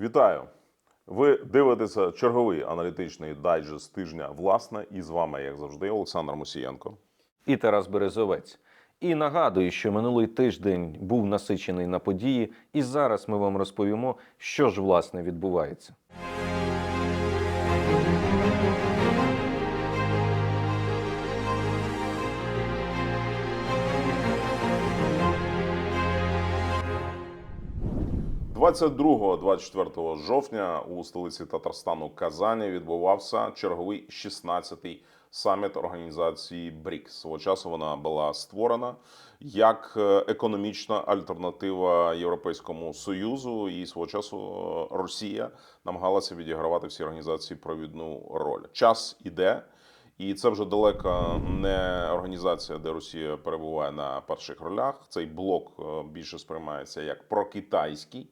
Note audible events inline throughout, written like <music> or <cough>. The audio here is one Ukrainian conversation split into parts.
Вітаю! Ви дивитеся черговий аналітичний дайджест тижня. Власне, і з вами, як завжди, Олександр Мусієнко. і Тарас Березовець. І нагадую, що минулий тиждень був насичений на події, і зараз ми вам розповімо, що ж власне відбувається. – 22-24 жовтня у столиці Татарстану Казані відбувався черговий 16-й саміт організації БРІКС. Свого часу вона була створена як е, економічна альтернатива Європейському Союзу, і свого часу е, Росія намагалася відігравати в цій організації провідну роль. Час іде. І це вже далеко не організація, де Росія перебуває на перших ролях. Цей блок е, більше сприймається як прокитайський.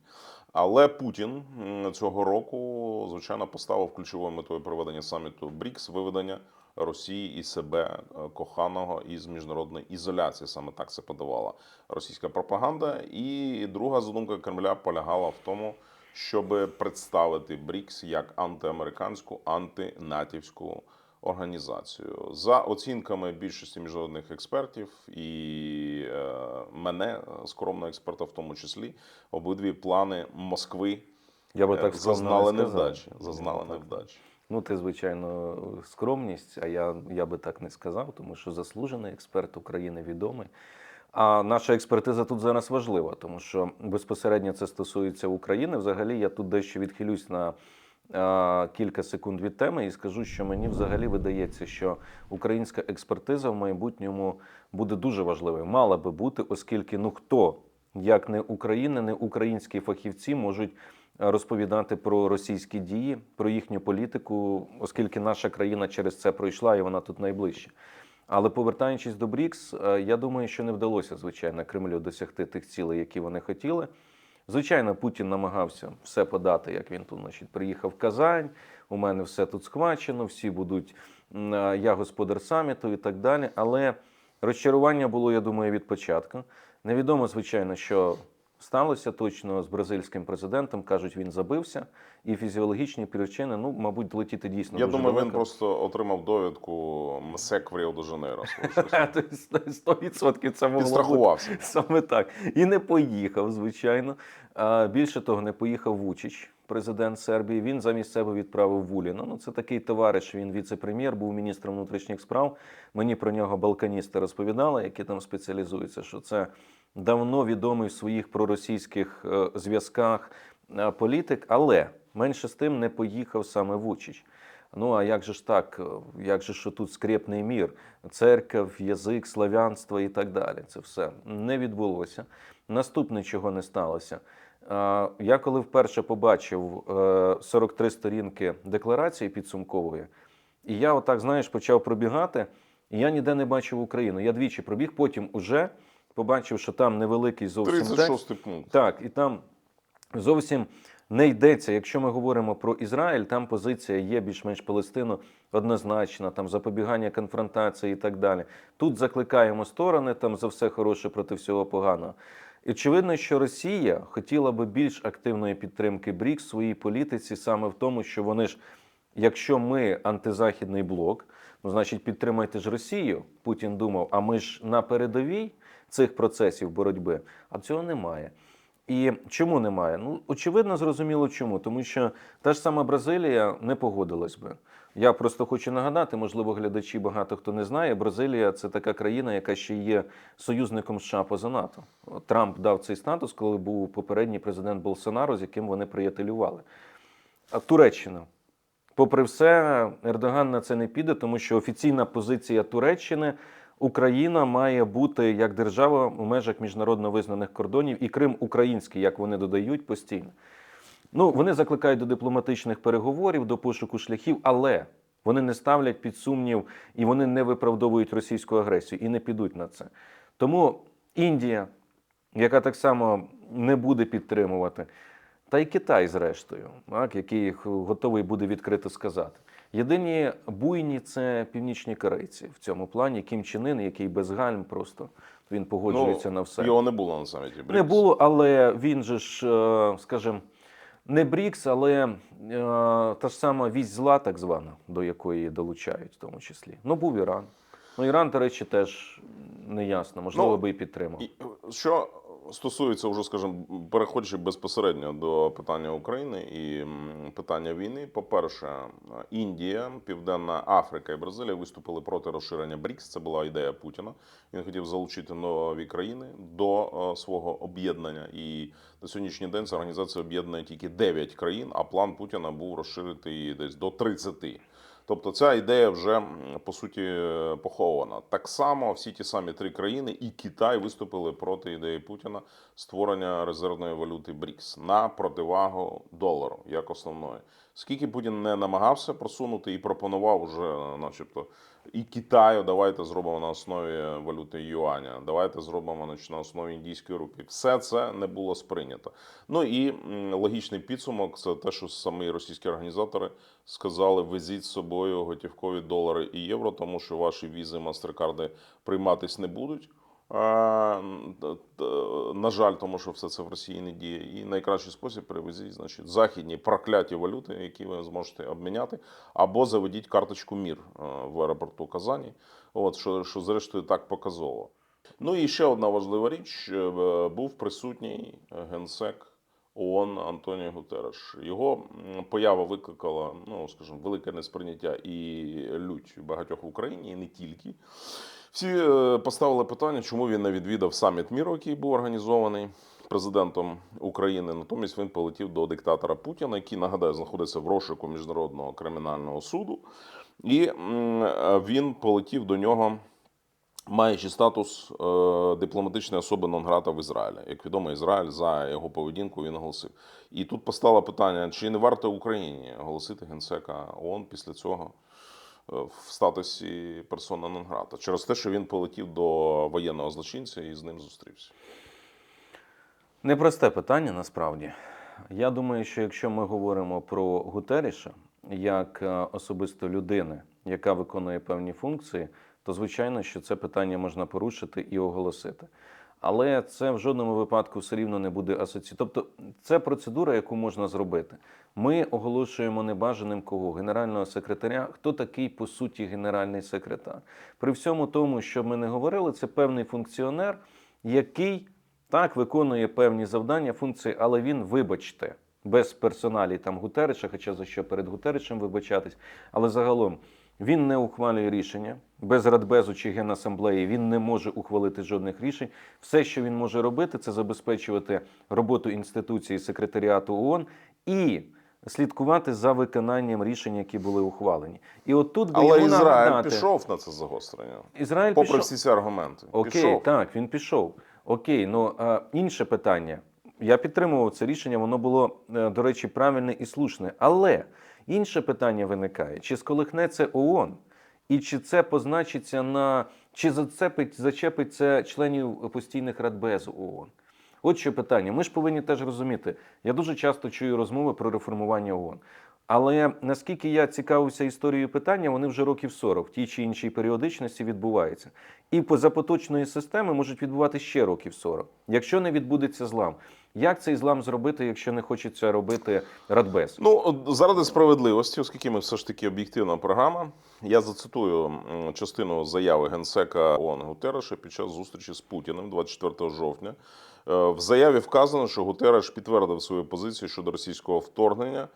Але Путін цього року, звичайно, поставив ключовою метою проведення саміту БРІКС виведення Росії і себе е, коханого із міжнародної ізоляції. Саме так це подавала російська пропаганда. І друга задумка Кремля полягала в тому, щоб представити БРІКС як антиамериканську, антинатівську організацію за оцінками більшості міжнародних експертів і е, мене, скромного експерта, в тому числі, обидві плани Москви Я би е, так зазнали не невдачі. Зазнали Ну, так. невдачі. Ну, ти, звичайно, скромність, а я, я би так не сказав, тому що заслужений експерт України відомий. А наша експертиза тут зараз важлива, тому що безпосередньо це стосується України. Взагалі, я тут дещо відхилюсь на кілька секунд від теми і скажу, що мені взагалі видається, що українська експертиза в майбутньому буде дуже важливою. Мала би бути, оскільки ну хто, як не Україна, не українські фахівці можуть розповідати про російські дії, про їхню політику, оскільки наша країна через це пройшла і вона тут найближче. Але повертаючись до БРІКС, е, я думаю, що не вдалося, звичайно, Кремлю досягти тих цілей, які вони хотіли. Звичайно, Путін намагався все подати, як він тут значить, приїхав в Казань. У мене все тут схвачено, всі будуть я господар саміту і так далі. Але розчарування було, я думаю, від початку. Невідомо, звичайно, що сталося точно з бразильським президентом. кажуть, він забився, і фізіологічні причини, ну, мабуть, летіти дійсно Я дуже думаю, він просто отримав довідку МСЕК в Ріо де Жанейро. Сто відсотків це могло бути. Саме так. І не поїхав, звичайно. А, Більше того, не поїхав Вучич, президент Сербії. Він замість себе відправив Вуліна. Ну, це такий товариш, він віце-прем'єр, був міністром внутрішніх справ. Мені про нього балканісти розповідали, які там спеціалізуються, що це давно відомий в своїх проросійських е, зв'язках е, політик, але менше з тим не поїхав саме Вучич. Ну а як же ж так? Як же що тут скрепний мір? Церков, язик, славянство і так далі. Це все не відбулося. Наступне, чого не сталося. Я коли вперше побачив е, 43 сторінки декларації підсумкової, і я отак, знаєш, почав пробігати, і я ніде не бачив Україну. Я двічі пробіг, потім уже побачив, що там невеликий зовсім текст. пункт. Так, і там зовсім не йдеться. Якщо ми говоримо про Ізраїль, там позиція є більш-менш Палестину однозначна, там запобігання конфронтації і так далі. Тут закликаємо сторони там за все хороше проти всього поганого. І очевидно, що Росія хотіла би більш активної підтримки БРІКС в своїй політиці саме в тому, що вони ж, якщо ми антизахідний блок, ну значить підтримайте ж Росію. Путін думав, а ми ж на передовій цих процесів боротьби, а цього немає. І чому немає? Ну, очевидно, зрозуміло чому. Тому що та ж сама Бразилія не погодилась би. Я просто хочу нагадати, можливо, глядачі багато хто не знає. Бразилія це така країна, яка ще є союзником США поза НАТО. Трамп дав цей статус, коли був попередній президент Болсонаро, з яким вони приятелювали. А Туреччина. Попри все, Ердоган на це не піде, тому що офіційна позиція Туреччини Україна має бути як держава у межах міжнародно визнаних кордонів, і Крим український, як вони додають постійно. Ну, вони закликають до дипломатичних переговорів, до пошуку шляхів, але вони не ставлять під сумнів і вони не виправдовують російську агресію і не підуть на це. Тому Індія, яка так само не буде підтримувати, та й Китай, зрештою, так, який готовий буде відкрито сказати. Єдині буйні це північні корейці в цьому плані. Кім Чен Ін, який без гальм просто він погоджується на все. Його не було на саміті. Не було, але він же ж, е, скажімо, Не БРІКС, але е, та ж сама вісь зла, так звана, до якої долучають, в тому числі. Ну, був Іран. Ну, Іран, до речі, теж не ясно, можливо, Ну, би і підтримав. Е, що стосується, вже скажімо, переходячи безпосередньо до питання України і питання війни, по-перше, Індія, Південна Африка і Бразилія виступили проти розширення БРІКС. Це була ідея Путіна. Він хотів залучити нові країни до е, свого об'єднання. І на сьогоднішній день ця організація об'єднує тільки 9 країн, а план Путіна був розширити її десь до 30. Тобто ця ідея вже по суті е, похована. Так само всі ті самі три країни і Китай виступили проти ідеї Путіна створення резервної валюти БРІКС на противагу долару як основної. Скільки Путін не намагався просунути і пропонував уже, начебто, і Китаю, давайте зробимо на основі валюти юаня, давайте зробимо значить, на основі індійської рупії. Все це не було сприйнято. Ну і логічний підсумок це те, що самі російські організатори сказали: везіть з собою готівкові долари і євро, тому що ваші візи, мастеркарди прийматись не будуть. На жаль, тому що все це в Росії не діє. І найкращий спосіб привезіть, значить, західні прокляті валюти, які ви зможете обміняти, або заведіть карточку МІР е, в аеропорту Казані. От що, що зрештою так показово. Ну і ще одна важлива річ: е, був присутній генсек ООН Антоніо Гутереш. Його поява викликала, ну скажімо, велике несприйняття і лють багатьох в Україні, і не тільки. Всі е, поставили питання, чому він не відвідав саміт міру, який був організований президентом України. Натомість він полетів до диктатора Путіна, який нагадаю знаходиться в розшуку міжнародного кримінального суду, і е, він полетів до нього. Маючи статус е, дипломатичної особи Нонграта в Ізраїлі. Як відомо, Ізраїль за його поведінку він оголосив. І тут постало питання: чи не варто Україні оголосити генсека ООН після цього е, в статусі персона Нонграта через те, що він полетів до воєнного злочинця і з ним зустрівся. Непросте питання насправді. Я думаю, що якщо ми говоримо про Гутеріша як е, особисто людини, яка виконує певні функції, то звичайно, що це питання можна порушити і оголосити. Але це в жодному випадку все рівно не буде асоці. Тобто, це процедура, яку можна зробити. Ми оголошуємо небажаним кого генерального секретаря. Хто такий по суті генеральний секретар? При всьому тому, що ми не говорили, це певний функціонер, який так виконує певні завдання, функції, але він, вибачте, без персоналі там Гутериша, хоча за що перед Гутеришем вибачатись, але загалом він не ухвалює рішення без радбезу чи генасамблеї. Він не може ухвалити жодних рішень. Все, що він може робити, це забезпечувати роботу інституції секретаріату ООН і слідкувати за виконанням рішень, які були ухвалені. І от тут би Але йому Ізраїль нагадати, пішов на це загострення. Ізраїль Попри пішов. всі ці аргументи. Окей, пішов. так, він пішов. Окей, ну а, інше питання. Я підтримував це рішення, воно було, е, до речі, правильне і слушне. Але інше питання виникає: чи сколихне це ООН, і чи це позначиться на чи зацепить, зачепить це членів постійних радбезу ООН? От що питання. Ми ж повинні теж розуміти. Я дуже часто чую розмови про реформування ООН. Але наскільки я цікавився історією питання, вони вже років 40 в тій чи іншій періодичності відбуваються. І поза поточної системи можуть відбувати ще років 40, якщо не відбудеться злам. Як цей злам зробити, якщо не хочеться робити радбез? Ну, заради справедливості, оскільки ми все ж таки об'єктивна програма, я зацитую частину заяви генсека ООН Гутереша під час зустрічі з Путіним 24 жовтня. Е, В заяві вказано, що Гутереш підтвердив свою позицію щодо російського вторгнення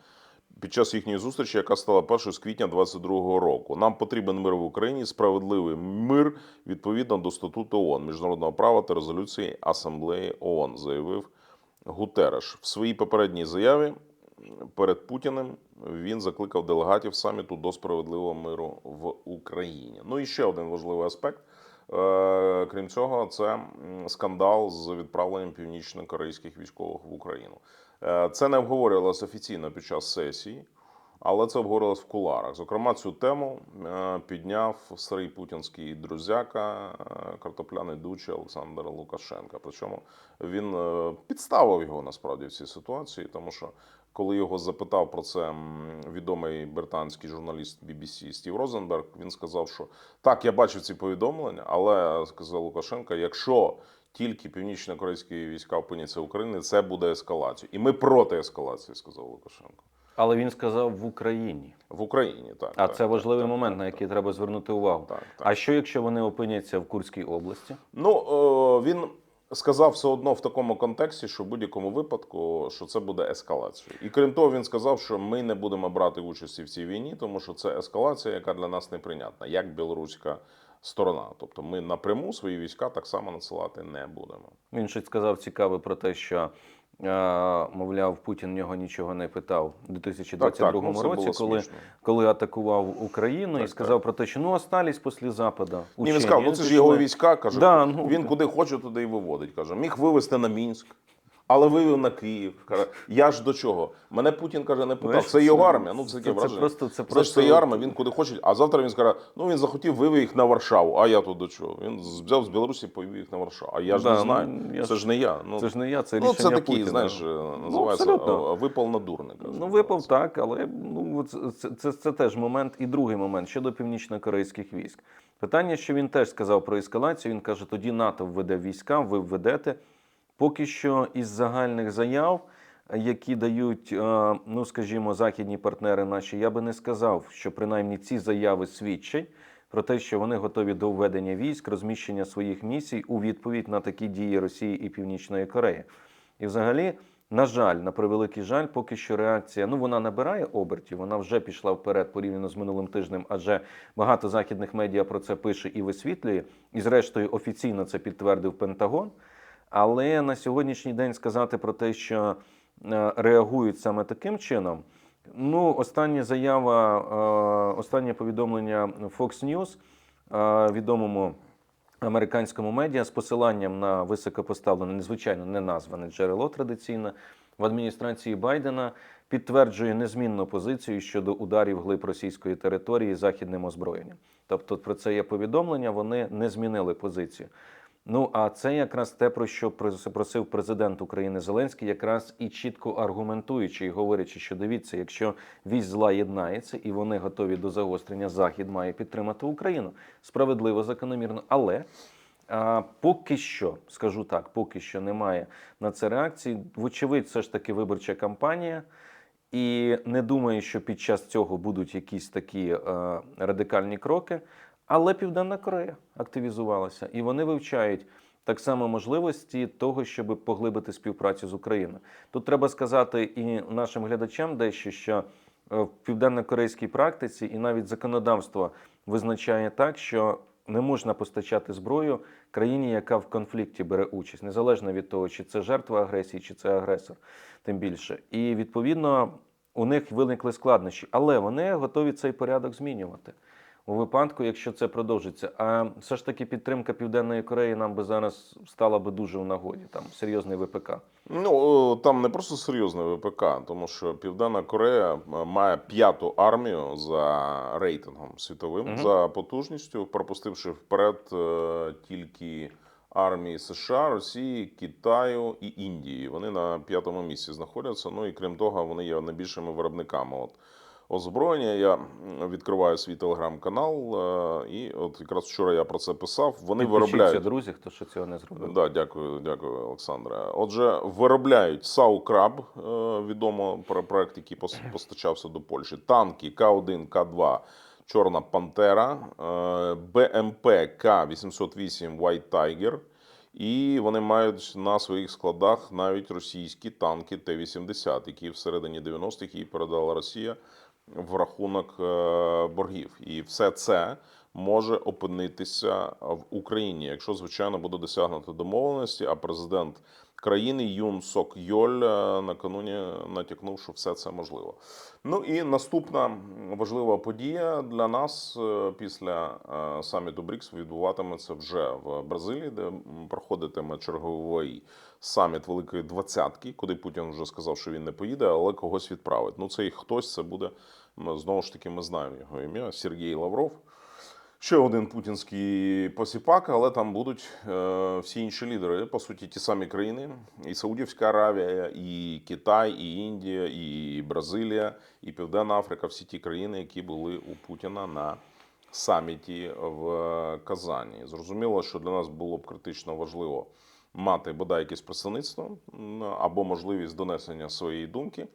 під час їхньої зустрічі, яка стала першою з квітня 22 року. Нам потрібен мир в Україні, справедливий мир відповідно до статуту ООН, міжнародного права та резолюції Асамблеї ООН, заявив Гутереш в своїй попередній заяві перед Путіним він закликав делегатів саміту до справедливого миру в Україні. Ну і ще один важливий аспект. Е, Крім цього, це скандал з відправленням північно-корейських військових в Україну. Е, Це не обговорювалося офіційно під час сесії, але це обговорювалося в куларах. Зокрема, цю тему е, підняв старий путінський друзяка, е, картопляний дуче Олександр Лукашенка. Причому він е, підставив його насправді в цій ситуації, тому що коли його запитав про це відомий британський журналіст BBC Стів Розенберг, він сказав, що так, я бачив ці повідомлення, але сказав Лукашенка, якщо тільки північно-корейські війська опиняться в Україні, це буде ескалацією. І ми проти ескалації, сказав Лукашенко. Але він сказав в Україні. В Україні, так. А так, це важливий так, момент, так, на так. який треба звернути увагу. Так, так. А що якщо вони опиняться в Курській області? Ну е, він сказав все одно в такому контексті, що в будь-якому випадку що це буде ескалацією. І крім того, він сказав, що ми не будемо брати участі в цій війні, тому що це ескалація, яка для нас неприйнятна, як білоруська сторона. Тобто ми напряму свої війська так само надсилати не будемо. Він щось сказав цікаве про те, що. Мовляв, Путін нього нічого не питав у 2022 так, так, році, коли, смішно. коли атакував Україну, і сказав так. про те, що ну остались після Запада. Ні, він сказав, ну це ж його війська. Каже, Да, ну, він куди хоче, туди і виводить. Каже, міг вивезти на Мінськ. Але вивів на Київ. Каже, я ж до чого? Мене Путін каже, не питав. Це його армія. Ну це це- таке це враження. просто- це просто- це його армія, він куди хоче. А завтра він скаже, ну він захотів вивів їх на Варшаву. А я тут до чого? Він взяв з Білорусі, повів їх на Варшаву. А я ж Да, не ну, знаю. я це ж- не я. Ну, Це ж не я, це ну, рішення це такий, Путіна. знаєш, називається абсолютно. е, випал на дурника. Ну, випав так, але ну, це, це, це теж момент. І другий момент щодо північно-корейських військ. Питання, що він теж сказав про ескалацію. Він каже: тоді НАТО введе війська, ви введете. Поки що із загальних заяв, які дають, е, ну скажімо, західні партнери наші, я би не сказав, що принаймні ці заяви свідчать про те, що вони готові до введення військ, розміщення своїх місій у відповідь на такі дії Росії і Північної Кореї. І взагалі, на жаль, на превеликий жаль, поки що реакція ну вона набирає обертів, вона вже пішла вперед порівняно з минулим тижнем, адже багато західних медіа про це пише і висвітлює. І зрештою офіційно це підтвердив Пентагон. Але на сьогоднішній день сказати про те, що е, реагують саме таким чином. Ну, остання заява, е, останнє повідомлення Fox News, е, відомому американському медіа з посиланням на високопоставлене, незвичайно не назване джерело традиційне в адміністрації Байдена підтверджує незмінну позицію щодо ударів глиб російської території західним озброєнням. Тобто про це є повідомлення, вони не змінили позицію. Ну а це якраз те, про що прос- просив президент України Зеленський, якраз і чітко аргументуючи і говорячи, що дивіться, якщо вісь зла єднається і вони готові до загострення, Захід має підтримати Україну справедливо, закономірно. Але а, поки що, скажу так, поки що немає на це реакції. Вочевидь, все ж таки виборча кампанія. І не думаю, що під час цього будуть якісь такі е, радикальні кроки. Але Південна Корея активізувалася, і вони вивчають так само можливості того, щоб поглибити співпрацю з Україною. Тут треба сказати і нашим глядачам дещо, що е, в південно-корейській практиці і навіть законодавство визначає так, що не можна постачати зброю країні, яка в конфлікті бере участь, незалежно від того, чи це жертва агресії, чи це агресор, тим більше. І відповідно у них виникли складнощі, але вони готові цей порядок змінювати у випадку, якщо це продовжиться. А все ж таки підтримка Південної Кореї нам би зараз стала би дуже у нагоді. Там серйозний ВПК. Ну е, там не просто серйозне ВПК, тому що Південна Корея е, має п'яту армію за рейтингом світовим Мгм. за потужністю, пропустивши вперед е, тільки армії США, Росії, Китаю і Індії. Вони на п'ятому місці знаходяться. Ну і крім того, вони є найбільшими виробниками. От озброєння. Я відкриваю свій телеграм-канал, е, і от якраз вчора я про це писав. Вони виробляють друзі, хто ще цього не зробив. Да, дякую, дякую, Олександре. Отже, виробляють САУ-Краб, е, відомо про проект, який пос- <clears throat> постачався до Польщі. Танки К1, К2, Чорна Пантера, е, БМП К808 White Tiger. І вони мають на своїх складах навіть російські танки Т-80, які всередині 90-х їй передала Росія в рахунок е, боргів. І все це може опинитися в Україні, якщо звичайно буде досягнуто домовленості. А президент країни Юн Сок Йоль е, накануні натякнув, що все це можливо. Ну і наступна важлива подія для нас е, після саміту БРІКС відбуватиметься вже в Бразилії, де проходитиме черговий саміт Великої Двадцятки, куди Путін вже сказав, що він не поїде, але когось відправить. Ну цей хтось це буде знову ж таки. Ми знаємо його ім'я Сергій Лавров. Ще один путінський посіпак, але там будуть е, всі інші лідери, по суті, ті самі країни: і Саудівська Аравія, і Китай, і Індія, і Бразилія, і Південна Африка всі ті країни, які були у Путіна на саміті в Казані. Зрозуміло, що для нас було б критично важливо мати бодай якесь представництво або можливість донесення своєї думки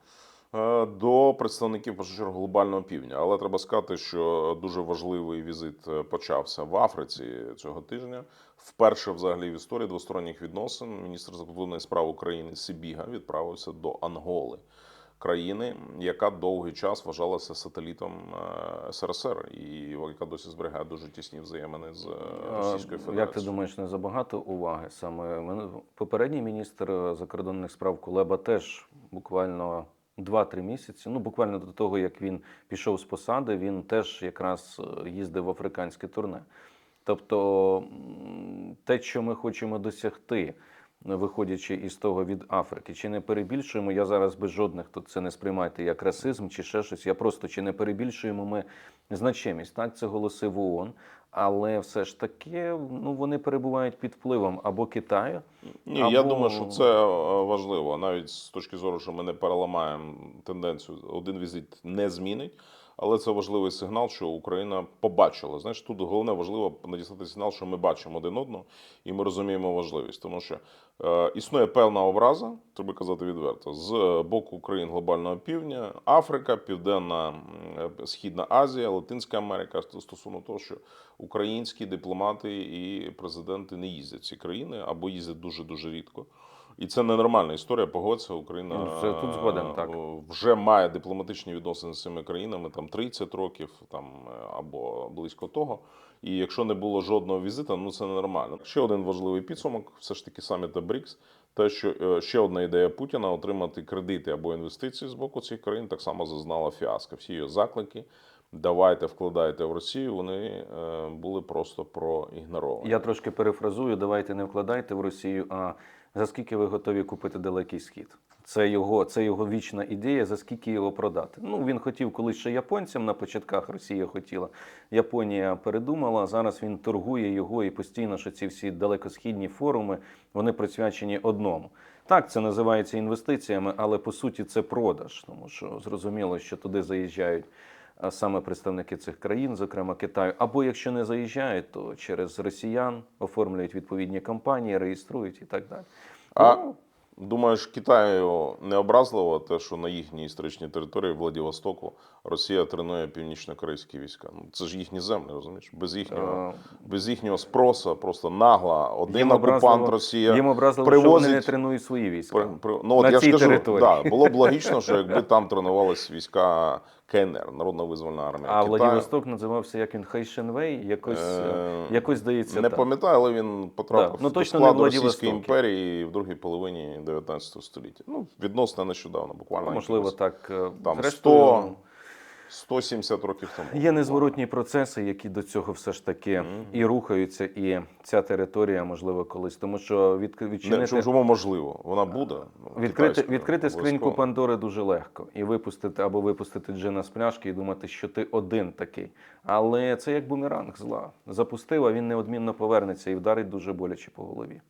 до представників першу чергу глобального півдня. Але треба сказати, що дуже важливий візит е, почався в Африці цього тижня. Вперше, взагалі, в історії двосторонніх відносин міністр закордонних справ України Сибіга відправився до Анголи. Країни, яка довгий час вважалася сателітом е, СРСР, і яка досі зберігає дуже тісні взаємини з е, Російською Федерацією. Як ти думаєш, не забагато уваги? Саме попередній міністр е, закордонних справ Кулеба теж буквально 2-3 місяці. Ну, буквально до того, як він пішов з посади, він теж якраз е, їздив в африканське турне. Тобто те, що ми хочемо досягти, виходячи із того від Африки, чи не перебільшуємо, я зараз без жодних тут це не сприймайте як расизм чи ще щось. Я просто чи не перебільшуємо ми значимість. Так, це голоси в ООН, але все ж таки ну, вони перебувають під впливом або Китаю. Ні, я думаю, що це е, важливо, навіть з точки зору, що ми не переламаємо тенденцію. Один візит не змінить, але це важливий сигнал, що Україна побачила. Знаєш, тут головне важливо надіслати сигнал, що ми бачимо один одного і ми розуміємо важливість, тому що е, існує певна образа, треба казати відверто, з е, боку країн глобального півдня, Африка, Південна е, Східна Азія, Латинська Америка стосовно того, що українські дипломати і президенти не їздять в ці країни або їздять дуже дуже рідко. І це ненормальна історія. Погодься, Україна Ну, це тут згоден, так. е, вже має дипломатичні відносини з цими країнами там 30 років, там е, або близько того. І якщо не було жодного візита, ну це ненормально. Ще один важливий підсумок, все ж таки саміта БРІКС. Те, що е, ще одна ідея Путіна отримати кредити або інвестиції з боку цих країн, так само зазнала фіаско. Всі її заклики. Давайте вкладайте в Росію. Вони е, були просто проігноровані. Я трошки перефразую, давайте не вкладайте в Росію, а за скільки ви готові купити далекий схід? Це його, це його вічна ідея, за скільки його продати. Ну, він хотів колись ще японцям на початках Росія хотіла. Японія передумала. Зараз він торгує його і постійно, що ці всі далекосхідні форуми вони присвячені одному. Так, це називається інвестиціями, але по суті це продаж, тому що зрозуміло, що туди заїжджають саме представники цих країн, зокрема Китаю, або якщо не заїжджають, то через росіян оформлюють відповідні компанії, реєструють і так далі. А Ну, думаєш, Китаю не образливо те, що на їхній історичній території Владивостоку Росія тренує північно-корейські війська? Ну це ж їхні землі, розумієш? Без їхнього, е, без їхнього спросу, просто нагла. Один їм окупант образливо- Росія. їм образливо, що вони не тренують свої війська. При, при, ну, от на я ж кажу, території. да, було б логічно, що якби там тренувалися війська КНР, Народна визвольна армія А Китаю. Владивосток називався як він Хайшенвей, якось, е, якось здається. Не так. пам'ятаю, але він потрапив Да. Ну, точно до складу. Російської імперії в другій половині 19 століття. Ну, відносно нещодавно, буквально. Ну, можливо, якось, так. е, Там зрештою, 100, 170 років тому. Є незворотні процеси, які до цього все ж таки Мгм. і рухаються, і ця територія, можливо, колись. Тому що від, відчинити... чому, чому можливо? Вона буде. Відкрити, відкрити скриньку. Пандори дуже легко і випустити або випустити джина з пляшки і думати, що ти один такий. Але це як бумеранг зла. Запустив, а він неодмінно повернеться і вдарить дуже боляче по голові.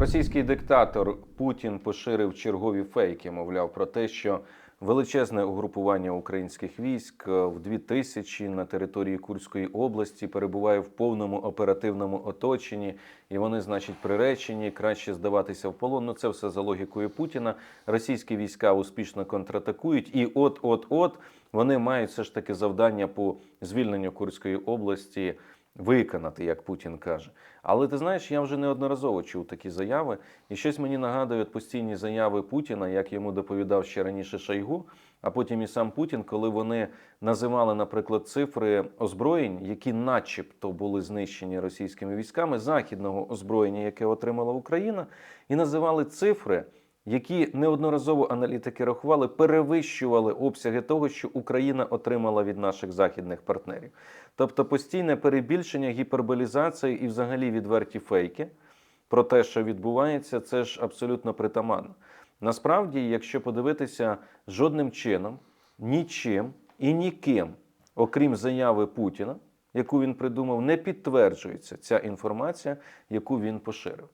Російський диктатор Путін поширив чергові фейки, мовляв, про те, що величезне угрупування українських військ е, в 2000 на території Курської області перебуває в повному оперативному оточенні, і вони, значить, приречені, краще здаватися в полон. Ну це все за логікою Путіна. Російські війська успішно контратакують, і от-от-от вони мають все ж таки завдання по звільненню Курської області виконати, як Путін каже. Але ти знаєш, я вже неодноразово чув такі заяви, і щось мені нагадують постійні заяви Путіна, як йому доповідав ще раніше Шойгу, а потім і сам Путін, коли вони називали, наприклад, цифри озброєнь, які, начебто, були знищені російськими військами західного озброєння, яке отримала Україна, і називали цифри. Які неодноразово аналітики рахували, перевищували обсяги того, що Україна отримала від наших західних партнерів. Тобто постійне перебільшення, гіперболізація і взагалі відверті фейки про те, що відбувається, це ж абсолютно притаманно. Насправді, якщо подивитися жодним чином, нічим і ніким, окрім заяви Путіна, яку він придумав, не підтверджується ця інформація, яку він поширив.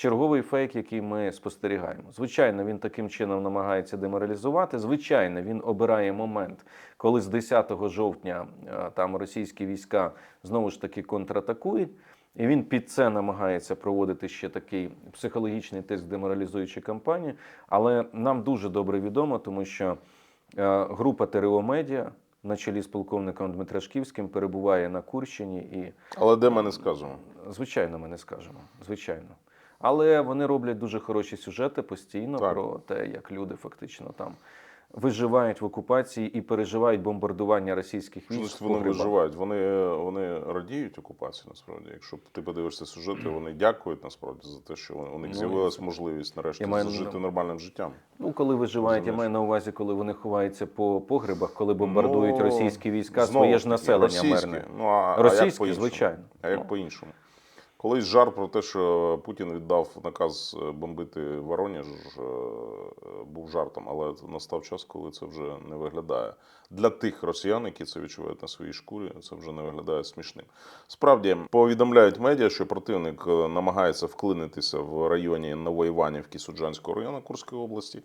Черговий фейк, який ми спостерігаємо. Звичайно, він таким чином намагається деморалізувати. Звичайно, він обирає момент, коли з 10 жовтня е, там російські війська знову ж таки контратакують. І він під це намагається проводити ще такий психологічний тест деморалізуючи кампанію. Але нам дуже добре відомо, тому що е, група ТРО Медіа на чолі з полковником Дмитрашківським перебуває на Курщині і Але де ми не скажемо? Звичайно, ми не скажемо. Звичайно. Але вони роблять дуже хороші сюжети постійно Так. про те, як люди фактично там виживають в окупації і переживають бомбардування російських військ. значить вони виживають? Вони, вони радіють окупації насправді. Якщо ти подивишся сюжети, вони дякують насправді за те, що у них Ну, з'явилась можливість нарешті я маю зажити нормальним життям. Ну, коли виживають, я Розумієш. маю на увазі, коли вони ховаються по погребах, коли бомбардують Ну, російські війська, знову своє ж населення російські. мирне. Ну, а, а як Російські, звичайно. А як Ну. по-іншому? Колись жар про те, що Путін віддав наказ е, бомбити Воронеж, е, був жартом, але настав час, коли це вже не виглядає. Для тих росіян, які це відчувають на своїй шкурі, це вже не виглядає смішним. Справді повідомляють медіа, що противник е, намагається вклинитися в районі Новоіванівки Суджанського району Курської області,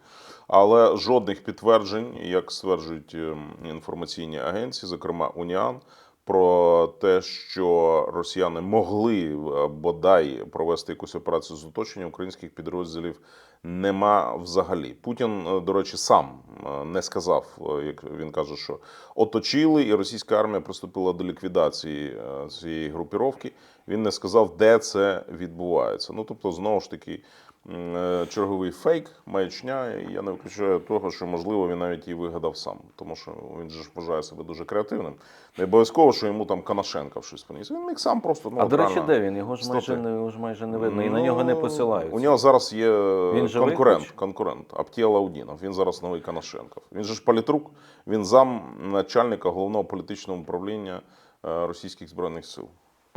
але жодних підтверджень, як стверджують е, інформаційні агенції, зокрема Уніан, про те, що росіяни могли е, бодай провести якусь операцію з оточення українських підрозділів, нема взагалі. Путін, е, до речі, сам е, не сказав, як він каже, що оточили, і російська армія приступила до ліквідації цієї групіровки. Він не сказав, де це відбувається. Ну тобто, знову ж таки. Е, Черговий фейк, маячня, і я не виключаю того, що можливо він навіть її вигадав сам, тому що він же ж вважає себе дуже креативним. Не обов'язково, що йому там Канашенка щось поніс. Він міг сам просто ну, А до речі, де він? Його ж майже не його ж майже не видно, і на нього не Ну, посилають. У нього зараз є Він живий конкурент, хоч? конкурент Аптія Лаудінов. Він зараз новий Канашенков. Він же ж політрук, він зам начальника головного політичного управління е, російських збройних сил.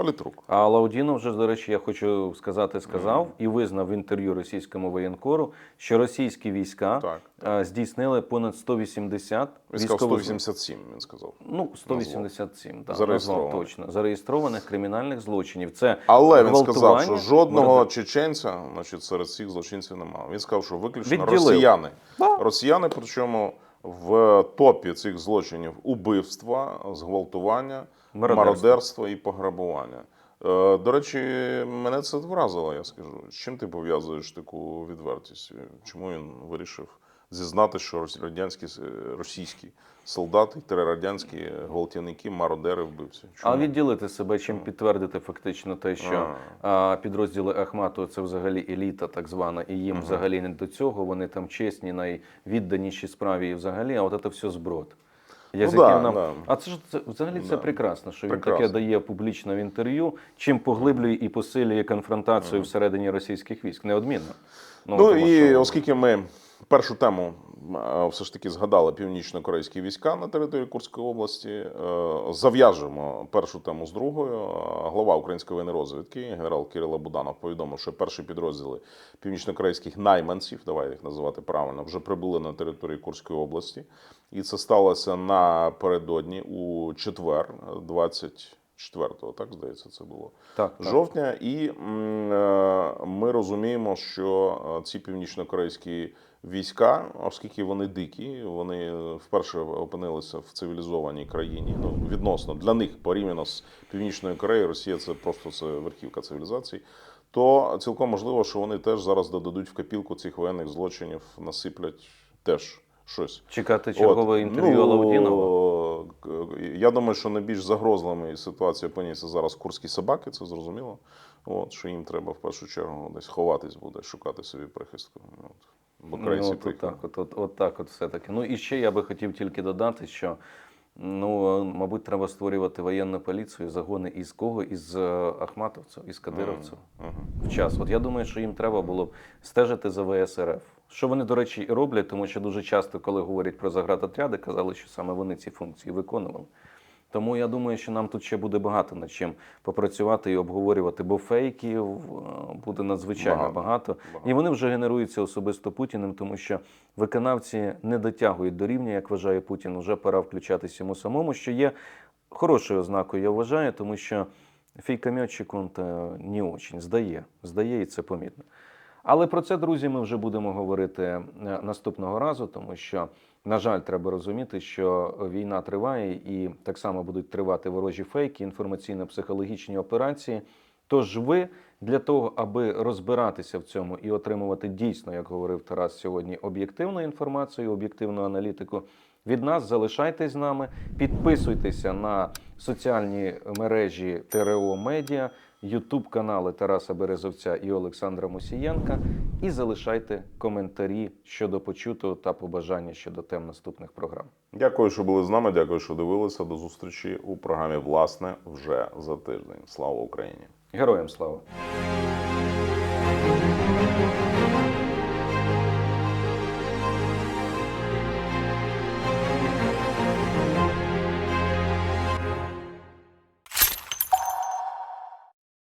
Політрук. А Лаудінов вже, до речі, я хочу сказати, сказав і визнав в інтерв'ю російському воєнкору, що російські війська Так. а, здійснили понад 180 Він сказав військових 187, він сказав. Ну, 187, так, Зареєстрованих. точно. Зареєстрованих кримінальних злочинів. Це Але він сказав, що жодного мордо- чеченця, значить, серед цих злочинців немає. Він сказав, що виключно Відділив. росіяни. Да. Росіяни, причому в топі цих злочинів убивства, зґвалтування, Мародерство. мародерство і пограбування. Е, До речі, мене це вразило, я скажу. З чим ти пов'язуєш таку відвертість? Чому він вирішив зізнати, що радянські російські солдати, радянські гвалтівники, мародери вбивці? А відділити себе, чим підтвердити фактично те, що а, підрозділи Ахмату це взагалі еліта, так звана, і їм взагалі не до цього. Вони там чесні, найвідданіші справі і взагалі, а от це все зброд. Язиків Ну да, нам... да. А це ж це, взагалі це Да. прекрасно, що він Прекрасно. таке дає публічно в інтерв'ю, чим поглиблює і посилює конфронтацію всередині російських військ. Неодмінно. Ну, тому і що- оскільки ми першу тему е, все ж таки згадали північно-корейські війська на території Курської області, е, зав'яжемо першу тему з другою. Е, Глава української воєнної розвідки генерал Кирило Буданов повідомив, що перші підрозділи північно-корейських найманців, давай їх називати правильно, вже прибули на територію Курської області, і це сталося напередодні у четвер, 24-го, так здається, це було так, так. жовтня, і е, ми розуміємо, що е, ці північно-корейські війська, оскільки вони дикі, вони вперше опинилися в цивілізованій країні. Ну відносно для них порівняно з північною Кореєю, Росія це просто це верхівка цивілізації. То цілком можливо, що вони теж зараз додадуть в копілку цих воєнних злочинів, насиплять теж щось. Чекати чергове інтерв'ю ну, Лаудінова. К- Я думаю, що найбільш загрозливими ситуація опиняться зараз курські собаки, це зрозуміло. От, що їм треба в першу чергу десь ховатись буде, шукати собі прихистку. От. Бо Ну, от, приїхали. так, от, от, от так, от все-таки. Ну і ще я би хотів тільки додати, що ну, мабуть, треба створювати воєнну поліцію, загони із кого? Із е, ахматовців, із кадировців. Мгм. В час. От я думаю, що їм треба було б стежити за ВСРФ. Що вони, до речі, і роблять, тому що дуже часто, коли говорять про заградотряди, казали, що саме вони ці функції виконували. Тому я думаю, що нам тут ще буде багато над чим попрацювати і обговорювати, бо фейків е, буде надзвичайно Багато. багато. Багато. І вони вже генеруються особисто Путіним, тому що виконавці не дотягують до рівня, як вважає Путін. Уже пора включатись йому самому, що є хорошою ознакою, я вважаю, тому що фейкометчик он то не очень здає, здає і це помітно. Але про це, друзі, ми вже будемо говорити е, наступного разу, тому що, на жаль, треба розуміти, що війна триває і так само будуть тривати ворожі фейки, інформаційно-психологічні операції. Тож ви для того, аби розбиратися в цьому і отримувати дійсно, як говорив Тарас сьогодні, об'єктивну інформацію, об'єктивну аналітику. Від нас залишайтесь з нами, підписуйтеся на соціальні мережі ТРО Медіа, Ютуб канали Тараса Березовця і Олександра Мусієнка, і залишайте коментарі щодо почутого та побажання щодо тем наступних програм. Дякую, що були з нами. Дякую, що дивилися. До зустрічі у програмі Власне вже за тиждень. Слава Україні! Героям слава!